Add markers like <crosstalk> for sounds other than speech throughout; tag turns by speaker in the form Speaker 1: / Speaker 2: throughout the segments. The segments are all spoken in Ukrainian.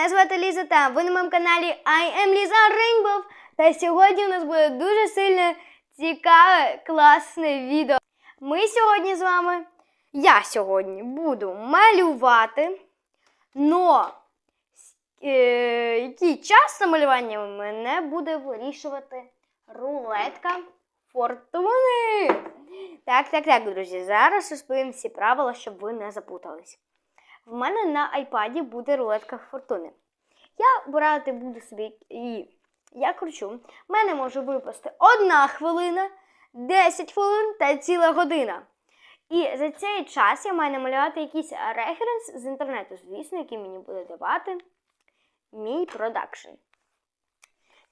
Speaker 1: Мене звати Ліза та ви на моєму каналі I am Lisa Rainbow. Та сьогодні у нас буде дуже сильне, цікаве, класне відео. Ми сьогодні з вами, я сьогодні буду малювати, но е, який час на малювання мене буде вирішувати рулетка фортуни. Так, так, так, друзі. Зараз розповім всі правила, щоб ви не запутались. В мене на айпаді буде рулетка фортуни. Я брати буду собі її. я кручу. В мене може випасти одна хвилина, 10 хвилин та ціла година. І за цей час я маю намалювати якийсь референс з інтернету, звісно, який мені буде давати мій продакшн.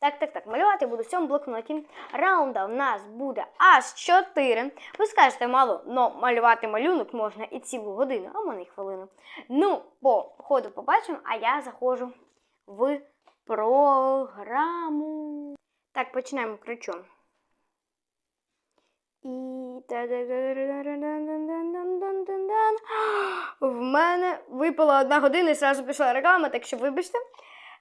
Speaker 1: Так, так, так, малювати буду в цьому блокноті. Раунда у нас буде аж 4. Ви скажете, мало, но малювати малюнок можна і цілу годину, а мене і хвилину. Ну, по ходу побачимо, а я заходжу в програму. Так, починаємо крючом. І <gasps> В мене випала одна година і одразу пішла реклама, так що вибачте.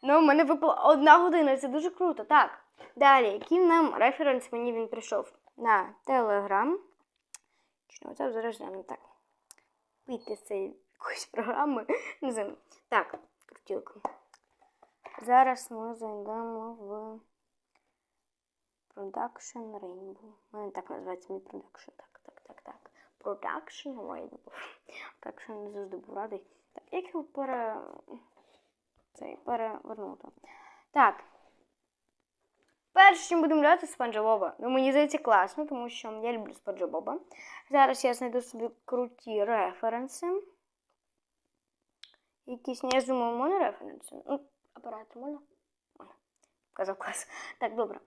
Speaker 1: Ну, в мене випала одна година, це дуже круто. Так. Далі, який нам референс мені він прийшов? На Телеграм. Чи це зараз не так. Вийти з цієї якоїсь програми. <laughs> Не знаю. Так, крутілка. Зараз ми зайдемо в Production Rainbow. У мене так називається мій продакшн. Так, так, так, так. Production Rainbow. Так що не завжди був радий. Так, як його пере цей перевернуто. Так. Перше, чим будемо грати Спанджа Боба. Ну, мені здається, класно, тому що я люблю Спанджа Боба. Зараз я знайду собі круті референси. Якісь, я думаю, можна референси? Ну, апарат можна? Можна. Казав клас. Так, добре.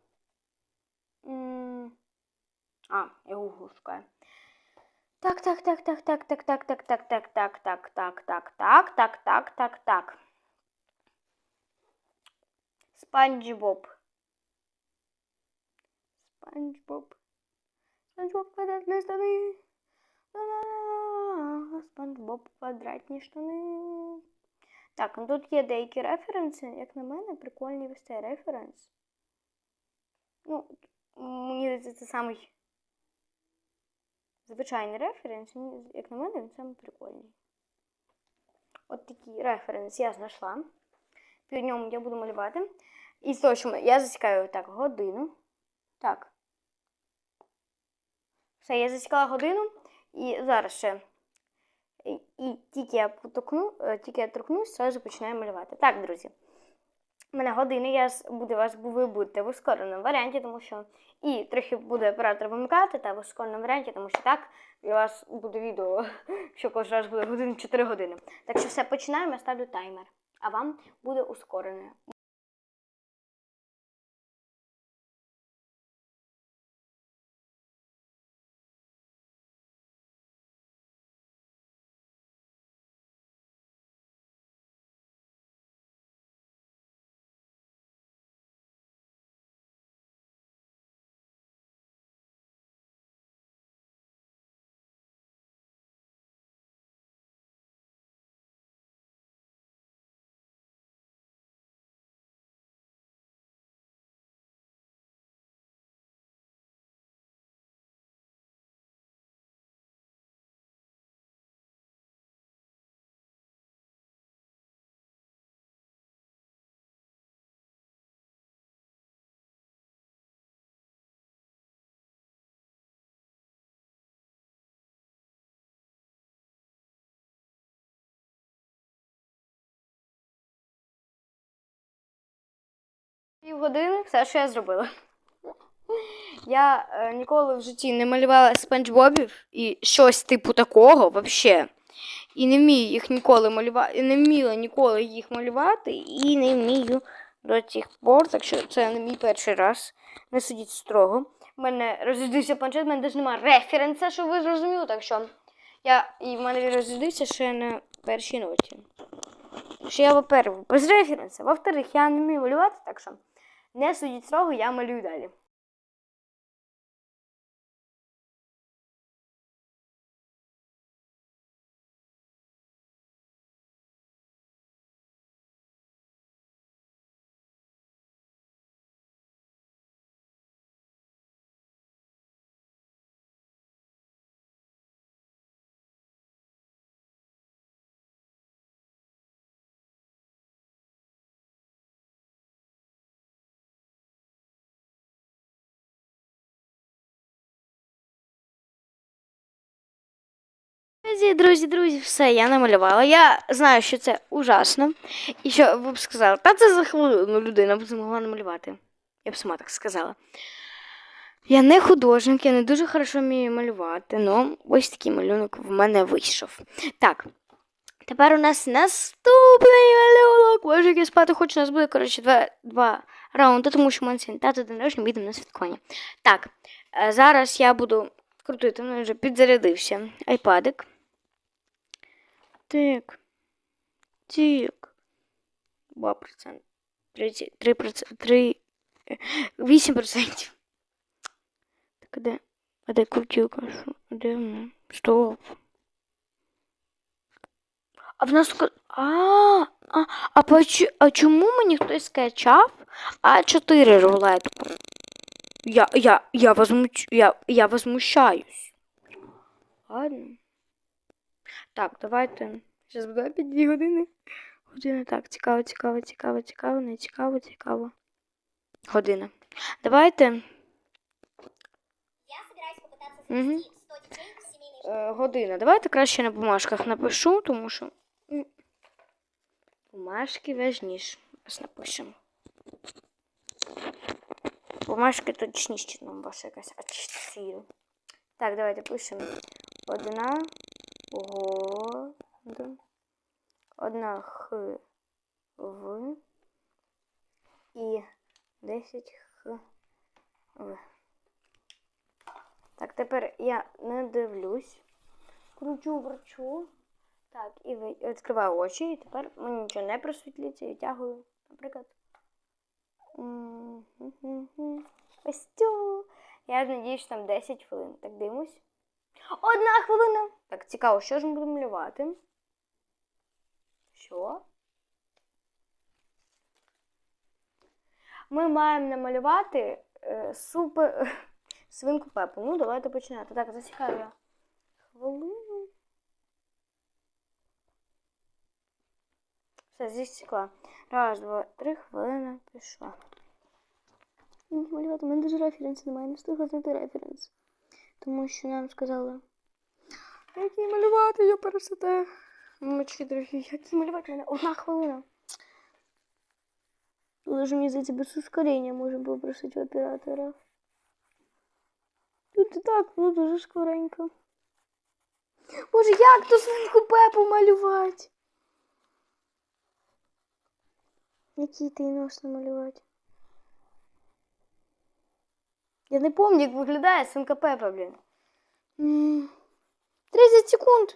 Speaker 1: А, я Google шукаю. Так, так, так, так, так, так, так, так, так, так, так, так, так, так, так, так, так, так. Спанч Боб. Спанч Боб. Спанч Боб квадратні штани. Спанч Боб квадратні штани. Так, ну тут є деякі референси. Як на мене, прикольний весь цей референс. Ну, мені здається, це самий звичайний референс. Як на мене, він самий прикольний. От такий референс я знайшла. Під ньому я буду малювати. І з того, що я засікаю так годину. Так. Все, я засікала годину. І зараз ще. І, тільки я потокну, тільки я торкнусь, одразу починаю малювати. Так, друзі. У мене година, я буду вас ви будете в ускореному варіанті, тому що і трохи буде оператор вимикати, та в ускореному варіанті, тому що так для вас буде відео, <laughs> що кожен раз буде годин 4 години. Так що все, починаємо, я ставлю таймер. А вам буде ускорене. Півгодини все, що я зробила. Я е, ніколи в житті не малювала спанч бобів і щось типу такого взагалі. І не вмію їх ніколи малювати. Не вміла ніколи їх малювати і не вмію до цих пор. Так що це не мій перший раз. Не сидіть строго. У мене розрядився планшет, в мене навіть немає референса, щоб ви зрозуміли. Так що я і в мене розрядився ще на першій ноті. Що я, во-первых, без референса, во-вторых, я не вмію малювати, так що не судіть строго, я малюю далі. Друзі, друзі, друзі, все, я намалювала. Я знаю, що це ужасно. І що ви б сказали, та це за хвилину людина б змогла намалювати. Я б сама так сказала. Я не художник, я не дуже хорошо вмію малювати, але ось такий малюнок в мене вийшов. Так, тепер у нас наступний малюнок. Боже, я спати хочу, у нас буде, коротше, два, два раунди, тому що мене тато день народження, ми йдемо на святкування. Так, е, зараз я буду крутити, мене вже підзарядився айпадик. Так. Так. 2%. 3%. 3%. 3, 8%. Так, а де? А де крутілка? А Де вона? Стоп. А в нас а, а, а, поч... а чому мені хтось скачав А4 рулетку? Я, я, я, возмуч... я, я возмущаюсь. Ладно. Так, давайте. Зараз буде опять дві години. Година, так, цікаво, цікаво, цікаво, цікаво, не цікаво, цікаво. Година. Давайте.
Speaker 2: Я собираюсь попытаться
Speaker 1: Мгм.
Speaker 2: завести 100 детей в семейной
Speaker 1: Е, година. Давайте краще на бумажках напишу, тому що бумажки важніше. Зараз напишемо. Бумажки точніше, нам ваша якась А4. Так, давайте пишемо. Одна год. Одна х в і 10 х в. Так, тепер я не дивлюсь. Кручу, врачу. Так, і відкриваю очі, і тепер мені нічого не просвітлюється, і тягую, наприклад. Ось цю. Я надіюсь, що там 10 хвилин. Так дивимось. Одна хвилина. Так, цікаво, що ж ми будемо малювати? Що? Ми маємо намалювати е, супер <laughs> свинку Пепу. Ну, давайте починати. Так, засікаю я. Хвилину. Все, засікла. Раз, два, три хвилини пішла. Малювати, у мене дуже референсу немає, не встигла знайти референс. Тому що нам сказали. Який малювати, я пересете. Мамочки дорогі, який малювати мене? Одна хвилина. Даже мені здається, без ускорення можемо попросити оператора. Тут і так, ну дуже скоренько. Боже, як ту свинку Пепу малювати? Який ти нос намалювати? Я не пам'ятаю, як виглядає свинка Пепа, блін. 30 секунд.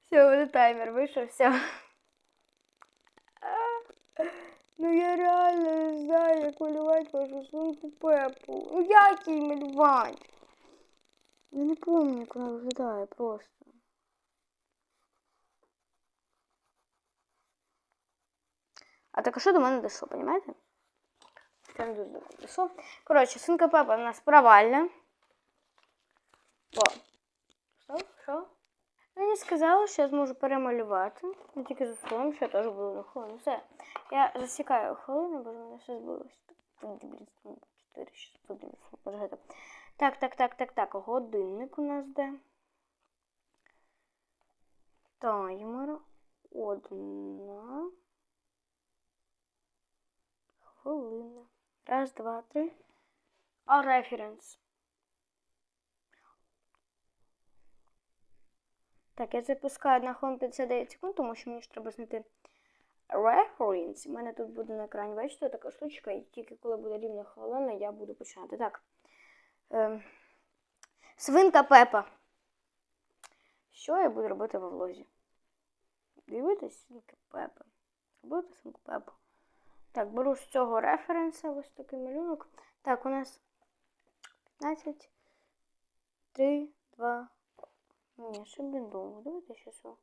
Speaker 1: Все, уже таймер вийшов, все. Ну я реально не знаю, як малювати вашу свинку Пепу. Ну як її малювати? Я не пам'ятаю, як вона виглядає просто. А так а що до мене дійшло? Це не дуже до мене дійшло. Коротше, свинка Пепа у нас провальна. О. Що? Що? Ну, я не сказала, що я зможу перемалювати. Я тільки за словом, що я теж буду на хвилину. Все. Я засікаю хвилину, бо в мене все збилось. Чотири. Так, так, так, так, так. Годинник у нас де. Таймер. Одна. Хвилина. Раз, два, три. А референс. Так, я запускаю на хвилин 59 секунд, тому що мені ж треба знайти reference. У мене тут буде на екрані, бачите, така штучка, і тільки коли буде рівна хвилина, я буду починати. Так. Ем. Свинка Пепа. Що я буду робити в влозі? Дивитесь, свинка Пепа. Робити свинку Пепу. Так, беру з цього референса ось такий малюнок. Так, у нас 15, 3, 2, ні, ще блін довго. Давайте що.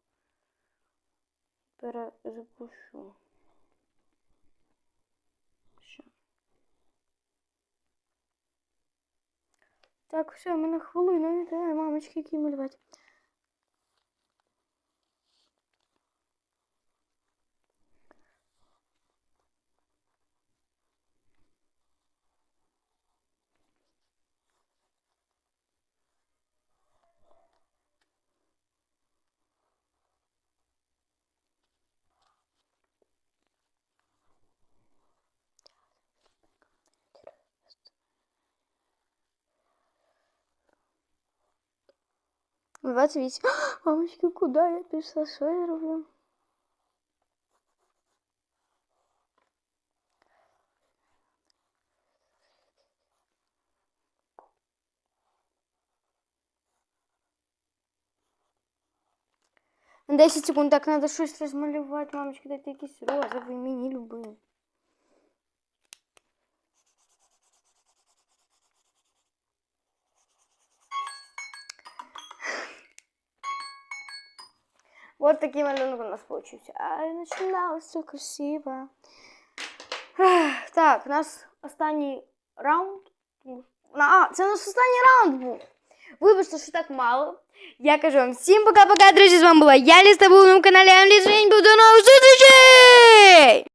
Speaker 1: Перезапущу. Що? Так, все, в мене хвилина. Давай, мамочки, які малювати. 28. <gasps> Мамочки, куди я пішла? Що я роблю? На 10 секунд так треба щось розмалювати, мамочки, дайте якісь розові, мені любим. Вот такие малюнок у нас получился. А начиналось все красиво. Так, у нас останній раунд. А, це у нас останній раунд був. Вибачте, що так мало. Я кажу вам всім пока-пока, друзі. З вами була я, Ліста, був на каналі Амлі Жень. Буду нових зустрічей!